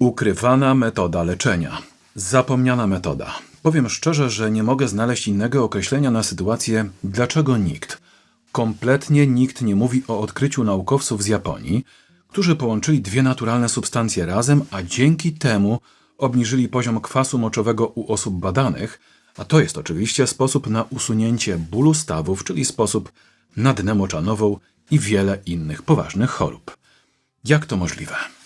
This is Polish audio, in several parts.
Ukrywana metoda leczenia. Zapomniana metoda. Powiem szczerze, że nie mogę znaleźć innego określenia na sytuację, dlaczego nikt, kompletnie nikt nie mówi o odkryciu naukowców z Japonii, którzy połączyli dwie naturalne substancje razem, a dzięki temu obniżyli poziom kwasu moczowego u osób badanych, a to jest oczywiście sposób na usunięcie bólu stawów, czyli sposób na dnę moczanową i wiele innych poważnych chorób. Jak to możliwe?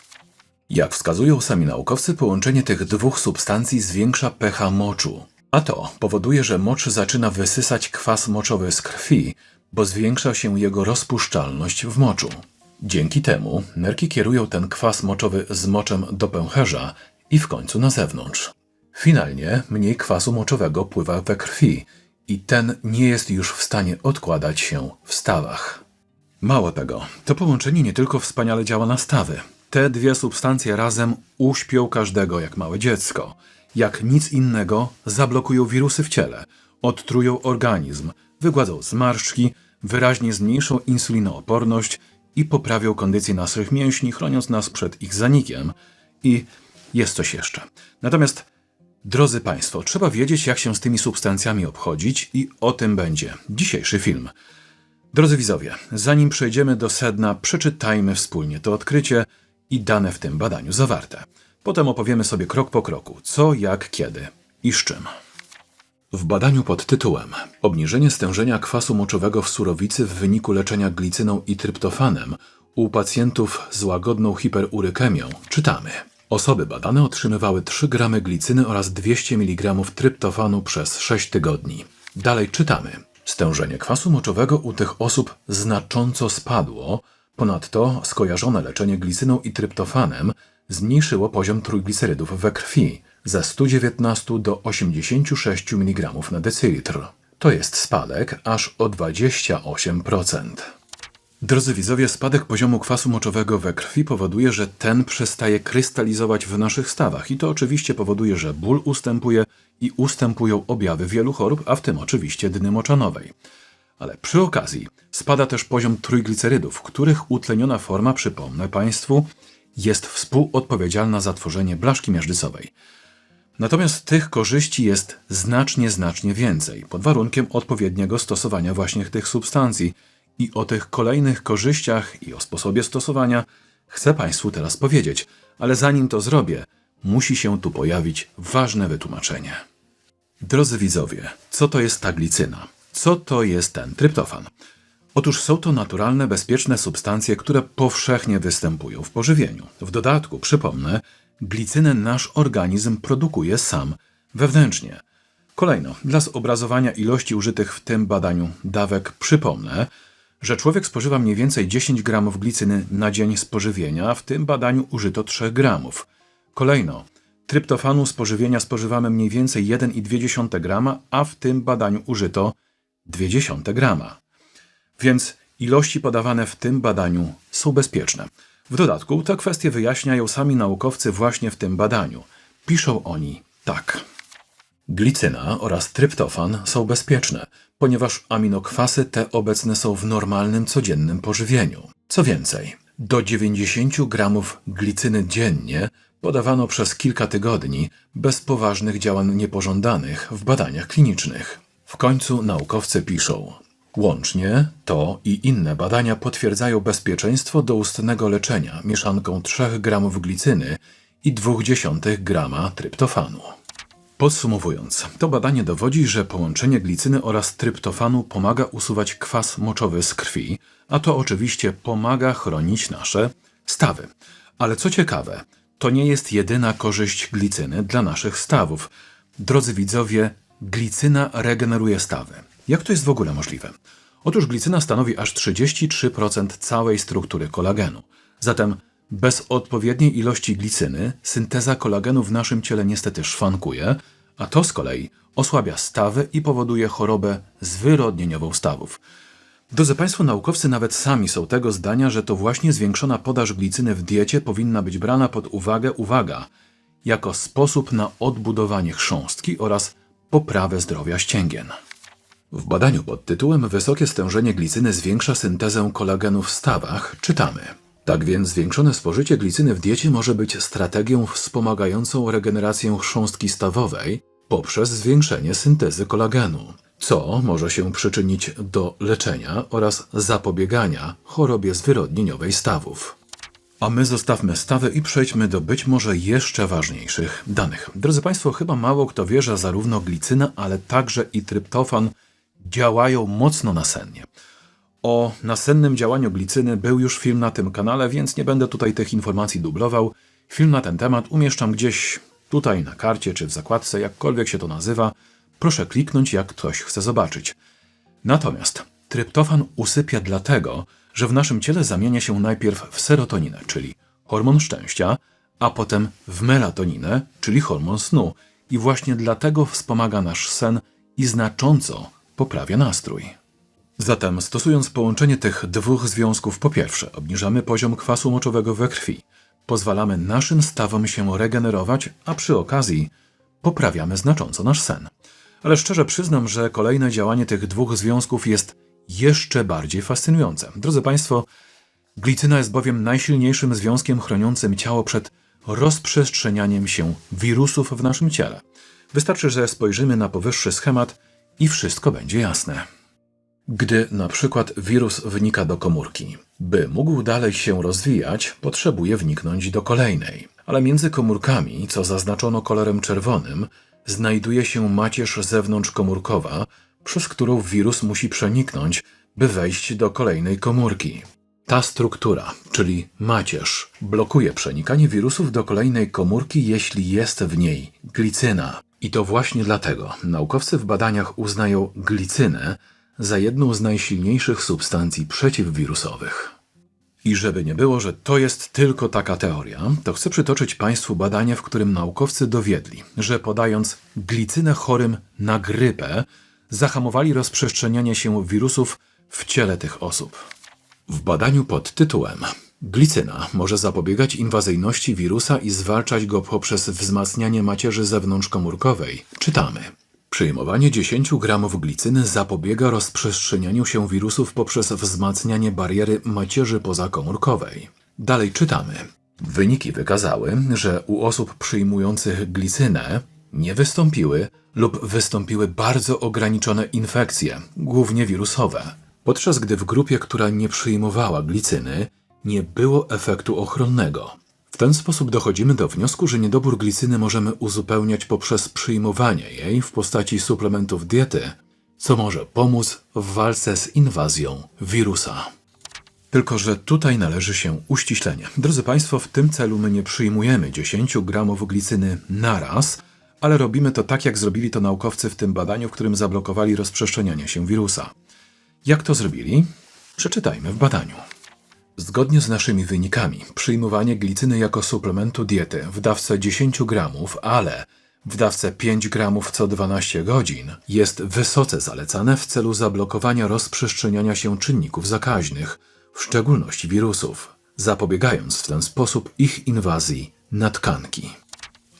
Jak wskazują sami naukowcy, połączenie tych dwóch substancji zwiększa pH moczu, a to powoduje, że mocz zaczyna wysysać kwas moczowy z krwi, bo zwiększa się jego rozpuszczalność w moczu. Dzięki temu nerki kierują ten kwas moczowy z moczem do pęcherza i w końcu na zewnątrz. Finalnie mniej kwasu moczowego pływa we krwi i ten nie jest już w stanie odkładać się w stawach. Mało tego, to połączenie nie tylko wspaniale działa na stawy. Te dwie substancje razem uśpią każdego jak małe dziecko. Jak nic innego zablokują wirusy w ciele, odtrują organizm, wygładzą zmarszczki, wyraźnie zmniejszą insulinooporność i poprawią kondycję naszych mięśni, chroniąc nas przed ich zanikiem. I jest coś jeszcze. Natomiast, drodzy Państwo, trzeba wiedzieć, jak się z tymi substancjami obchodzić, i o tym będzie dzisiejszy film. Drodzy widzowie, zanim przejdziemy do sedna, przeczytajmy wspólnie to odkrycie i dane w tym badaniu zawarte. Potem opowiemy sobie krok po kroku, co, jak, kiedy i z czym. W badaniu pod tytułem Obniżenie stężenia kwasu moczowego w surowicy w wyniku leczenia glicyną i tryptofanem u pacjentów z łagodną hiperurykemią czytamy. Osoby badane otrzymywały 3 gramy glicyny oraz 200 mg tryptofanu przez 6 tygodni. Dalej czytamy. Stężenie kwasu moczowego u tych osób znacząco spadło, ponadto skojarzone leczenie glicyną i tryptofanem zmniejszyło poziom trójglicerydów we krwi ze 119 do 86 mg na decylitr. To jest spadek aż o 28%. Drodzy widzowie, spadek poziomu kwasu moczowego we krwi powoduje, że ten przestaje krystalizować w naszych stawach i to oczywiście powoduje, że ból ustępuje i ustępują objawy wielu chorób, a w tym oczywiście dny moczanowej. Ale przy okazji spada też poziom trójglicerydów, których utleniona forma, przypomnę Państwu, jest współodpowiedzialna za tworzenie blaszki miażdżycowej. Natomiast tych korzyści jest znacznie, znacznie więcej, pod warunkiem odpowiedniego stosowania właśnie tych substancji. I o tych kolejnych korzyściach i o sposobie stosowania chcę Państwu teraz powiedzieć, ale zanim to zrobię, musi się tu pojawić ważne wytłumaczenie. Drodzy widzowie, co to jest ta glicyna? Co to jest ten tryptofan? Otóż są to naturalne, bezpieczne substancje, które powszechnie występują w pożywieniu. W dodatku, przypomnę, glicynę nasz organizm produkuje sam wewnętrznie. Kolejno, dla zobrazowania ilości użytych w tym badaniu dawek przypomnę, że człowiek spożywa mniej więcej 10 gramów glicyny na dzień spożywienia, a w tym badaniu użyto 3 gramów. Kolejno, tryptofanu spożywienia spożywamy mniej więcej 1,2 grama, a w tym badaniu użyto 0,2 grama. Więc ilości podawane w tym badaniu są bezpieczne. W dodatku te kwestie wyjaśniają sami naukowcy właśnie w tym badaniu. Piszą oni tak. Glicyna oraz tryptofan są bezpieczne, ponieważ aminokwasy te obecne są w normalnym, codziennym pożywieniu. Co więcej, do 90 gramów glicyny dziennie podawano przez kilka tygodni bez poważnych działań niepożądanych w badaniach klinicznych. W końcu naukowcy piszą: Łącznie to i inne badania potwierdzają bezpieczeństwo doustnego leczenia mieszanką 3 gramów glicyny i 0,2 grama tryptofanu. Podsumowując, to badanie dowodzi, że połączenie glicyny oraz tryptofanu pomaga usuwać kwas moczowy z krwi, a to oczywiście pomaga chronić nasze stawy. Ale co ciekawe, to nie jest jedyna korzyść glicyny dla naszych stawów. Drodzy widzowie, glicyna regeneruje stawy. Jak to jest w ogóle możliwe? Otóż glicyna stanowi aż 33% całej struktury kolagenu. Zatem bez odpowiedniej ilości glicyny synteza kolagenu w naszym ciele niestety szwankuje, a to z kolei osłabia stawy i powoduje chorobę zwyrodnieniową stawów. Drodzy Państwo, naukowcy nawet sami są tego zdania, że to właśnie zwiększona podaż glicyny w diecie powinna być brana pod uwagę, uwaga, jako sposób na odbudowanie chrząstki oraz poprawę zdrowia ścięgien. W badaniu pod tytułem Wysokie stężenie glicyny zwiększa syntezę kolagenu w stawach czytamy. Tak więc zwiększone spożycie glicyny w diecie może być strategią wspomagającą regenerację chrząstki stawowej poprzez zwiększenie syntezy kolagenu, co może się przyczynić do leczenia oraz zapobiegania chorobie zwyrodnieniowej stawów. A my zostawmy stawy i przejdźmy do być może jeszcze ważniejszych danych. Drodzy Państwo, chyba mało kto wie, że zarówno glicyna, ale także i tryptofan działają mocno nasennie. O nasennym działaniu glicyny był już film na tym kanale, więc nie będę tutaj tych informacji dublował. Film na ten temat umieszczam gdzieś tutaj na karcie czy w zakładce, jakkolwiek się to nazywa. Proszę kliknąć, jak ktoś chce zobaczyć. Natomiast tryptofan usypia dlatego, że w naszym ciele zamienia się najpierw w serotoninę, czyli hormon szczęścia, a potem w melatoninę, czyli hormon snu. I właśnie dlatego wspomaga nasz sen i znacząco poprawia nastrój. Zatem stosując połączenie tych dwóch związków, po pierwsze obniżamy poziom kwasu moczowego we krwi, pozwalamy naszym stawom się regenerować, a przy okazji poprawiamy znacząco nasz sen. Ale szczerze przyznam, że kolejne działanie tych dwóch związków jest jeszcze bardziej fascynujące. Drodzy Państwo, glicyna jest bowiem najsilniejszym związkiem chroniącym ciało przed rozprzestrzenianiem się wirusów w naszym ciele. Wystarczy, że spojrzymy na powyższy schemat i wszystko będzie jasne. Gdy na przykład wirus wnika do komórki, by mógł dalej się rozwijać, potrzebuje wniknąć do kolejnej. Ale między komórkami, co zaznaczono kolorem czerwonym, znajduje się macierz zewnątrzkomórkowa, przez którą wirus musi przeniknąć, by wejść do kolejnej komórki. Ta struktura, czyli macierz, blokuje przenikanie wirusów do kolejnej komórki, jeśli jest w niej glicyna. I to właśnie dlatego naukowcy w badaniach uznają glicynę za jedną z najsilniejszych substancji przeciwwirusowych. I żeby nie było, że to jest tylko taka teoria, to chcę przytoczyć Państwu badanie, w którym naukowcy dowiedli, że podając glicynę chorym na grypę, zahamowali rozprzestrzenianie się wirusów w ciele tych osób. W badaniu pod tytułem Glicyna może zapobiegać inwazyjności wirusa i zwalczać go poprzez wzmacnianie macierzy zewnątrzkomórkowej. Czytamy. Przyjmowanie 10 gramów glicyny zapobiega rozprzestrzenianiu się wirusów poprzez wzmacnianie bariery macierzy pozakomórkowej. Dalej czytamy. Wyniki wykazały, że u osób przyjmujących glicynę nie wystąpiły lub wystąpiły bardzo ograniczone infekcje, głównie wirusowe, podczas gdy w grupie, która nie przyjmowała glicyny, nie było efektu ochronnego. W ten sposób dochodzimy do wniosku, że niedobór glicyny możemy uzupełniać poprzez przyjmowanie jej w postaci suplementów diety, co może pomóc w walce z inwazją wirusa. Tylko, że tutaj należy się uściślenie. Drodzy Państwo, w tym celu my nie przyjmujemy 10 gramów glicyny naraz, ale robimy to tak, jak zrobili to naukowcy w tym badaniu, w którym zablokowali rozprzestrzenianie się wirusa. Jak to zrobili? Przeczytajmy w badaniu. Zgodnie z naszymi wynikami, przyjmowanie glicyny jako suplementu diety w dawce 10 gramów, ale w dawce 5 gramów co 12 godzin jest wysoce zalecane w celu zablokowania rozprzestrzeniania się czynników zakaźnych, w szczególności wirusów, zapobiegając w ten sposób ich inwazji na tkanki.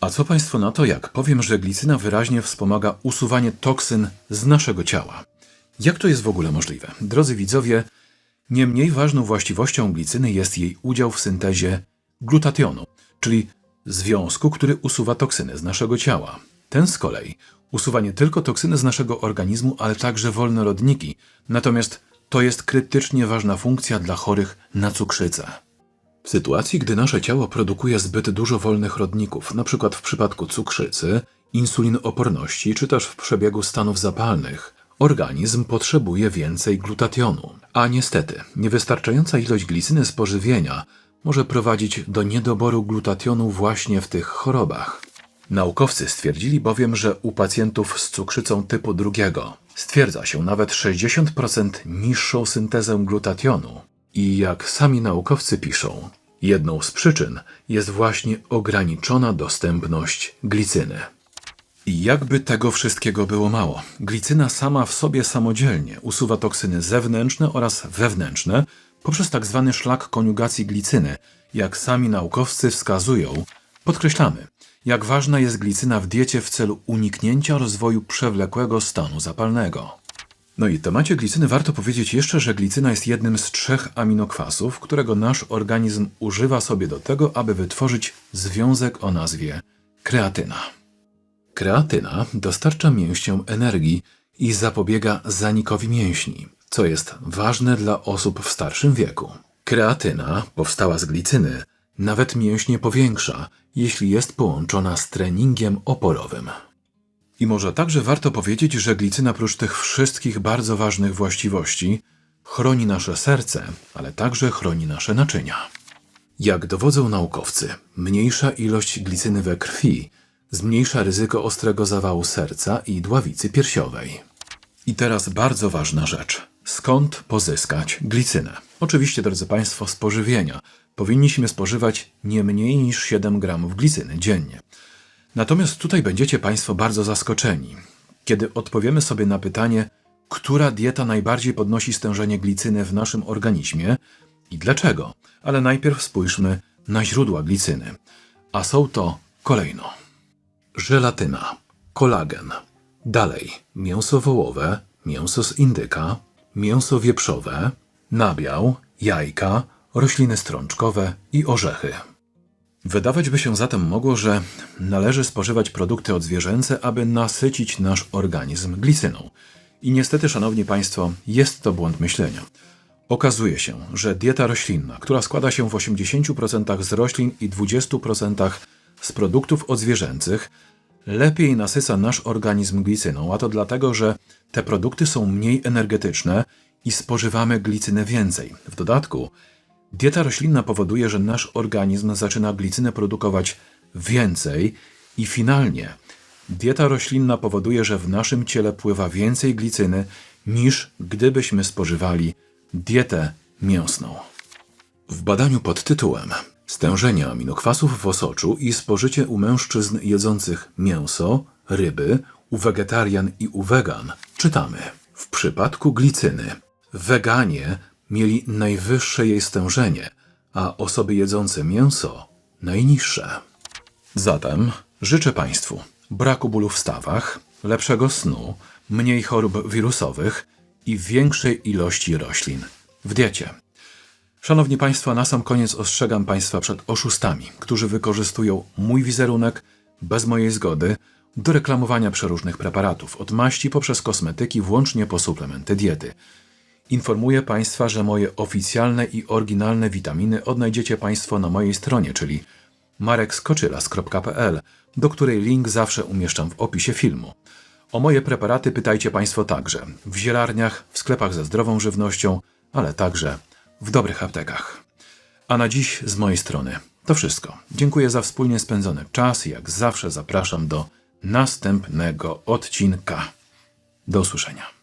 A co Państwo na to, jak powiem, że glicyna wyraźnie wspomaga usuwanie toksyn z naszego ciała? Jak to jest w ogóle możliwe? Drodzy widzowie, nie mniej ważną właściwością glicyny jest jej udział w syntezie glutationu, czyli związku, który usuwa toksyny z naszego ciała. Ten z kolei usuwa nie tylko toksyny z naszego organizmu, ale także wolne rodniki, natomiast to jest krytycznie ważna funkcja dla chorych na cukrzycę. W sytuacji, gdy nasze ciało produkuje zbyt dużo wolnych rodników, np. w przypadku cukrzycy, insulinooporności czy też w przebiegu stanów zapalnych, organizm potrzebuje więcej glutationu. A niestety, niewystarczająca ilość glicyny z pożywienia może prowadzić do niedoboru glutationu właśnie w tych chorobach. Naukowcy stwierdzili bowiem, że u pacjentów z cukrzycą typu drugiego stwierdza się nawet 60% niższą syntezę glutationu. I jak sami naukowcy piszą, jedną z przyczyn jest właśnie ograniczona dostępność glicyny. I jakby tego wszystkiego było mało, glicyna sama w sobie samodzielnie usuwa toksyny zewnętrzne oraz wewnętrzne poprzez tak zwany szlak koniugacji glicyny. Jak sami naukowcy wskazują, podkreślamy, jak ważna jest glicyna w diecie w celu uniknięcia rozwoju przewlekłego stanu zapalnego. No i w temacie glicyny warto powiedzieć jeszcze, że glicyna jest jednym z trzech aminokwasów, którego nasz organizm używa sobie do tego, aby wytworzyć związek o nazwie kreatyna. Kreatyna dostarcza mięśniom energii i zapobiega zanikowi mięśni, co jest ważne dla osób w starszym wieku. Kreatyna, powstała z glicyny, nawet mięśnie powiększa, jeśli jest połączona z treningiem oporowym. I może także warto powiedzieć, że glicyna prócz tych wszystkich bardzo ważnych właściwości chroni nasze serce, ale także chroni nasze naczynia. Jak dowodzą naukowcy, mniejsza ilość glicyny we krwi zmniejsza ryzyko ostrego zawału serca i dławicy piersiowej. I teraz bardzo ważna rzecz. Skąd pozyskać glicynę? Oczywiście, drodzy Państwo, z pożywienia. Powinniśmy spożywać nie mniej niż 7 gramów glicyny dziennie. Natomiast tutaj będziecie Państwo bardzo zaskoczeni, kiedy odpowiemy sobie na pytanie, która dieta najbardziej podnosi stężenie glicyny w naszym organizmie i dlaczego. Ale najpierw spójrzmy na źródła glicyny. A są to kolejno żelatyna, kolagen, dalej mięso wołowe, mięso z indyka, mięso wieprzowe, nabiał, jajka, rośliny strączkowe i orzechy. Wydawać by się zatem mogło, że należy spożywać produkty odzwierzęce, aby nasycić nasz organizm glicyną. I niestety, szanowni państwo, jest to błąd myślenia. Okazuje się, że dieta roślinna, która składa się w 80% z roślin i 20% z produktów odzwierzęcych, lepiej nasyca nasz organizm glicyną, a to dlatego, że te produkty są mniej energetyczne i spożywamy glicyny więcej. W dodatku, dieta roślinna powoduje, że nasz organizm zaczyna glicynę produkować więcej i finalnie dieta roślinna powoduje, że w naszym ciele pływa więcej glicyny niż gdybyśmy spożywali dietę mięsną. W badaniu pod tytułem Stężenie aminokwasów w osoczu i spożycie u mężczyzn jedzących mięso, ryby, u wegetarian i u wegan czytamy. W przypadku glicyny weganie mieli najwyższe jej stężenie, a osoby jedzące mięso najniższe. Zatem życzę Państwu braku bólu w stawach, lepszego snu, mniej chorób wirusowych i większej ilości roślin w diecie. Szanowni Państwo, na sam koniec ostrzegam Państwa przed oszustami, którzy wykorzystują mój wizerunek bez mojej zgody do reklamowania przeróżnych preparatów, od maści poprzez kosmetyki, włącznie po suplementy diety. Informuję Państwa, że moje oficjalne i oryginalne witaminy odnajdziecie Państwo na mojej stronie, czyli marekskoczylas.pl, do której link zawsze umieszczam w opisie filmu. O moje preparaty pytajcie Państwo także w zielarniach, w sklepach ze zdrową żywnością, ale także w dobrych aptekach. A na dziś z mojej strony to wszystko. Dziękuję za wspólnie spędzony czas i jak zawsze zapraszam do następnego odcinka. Do usłyszenia.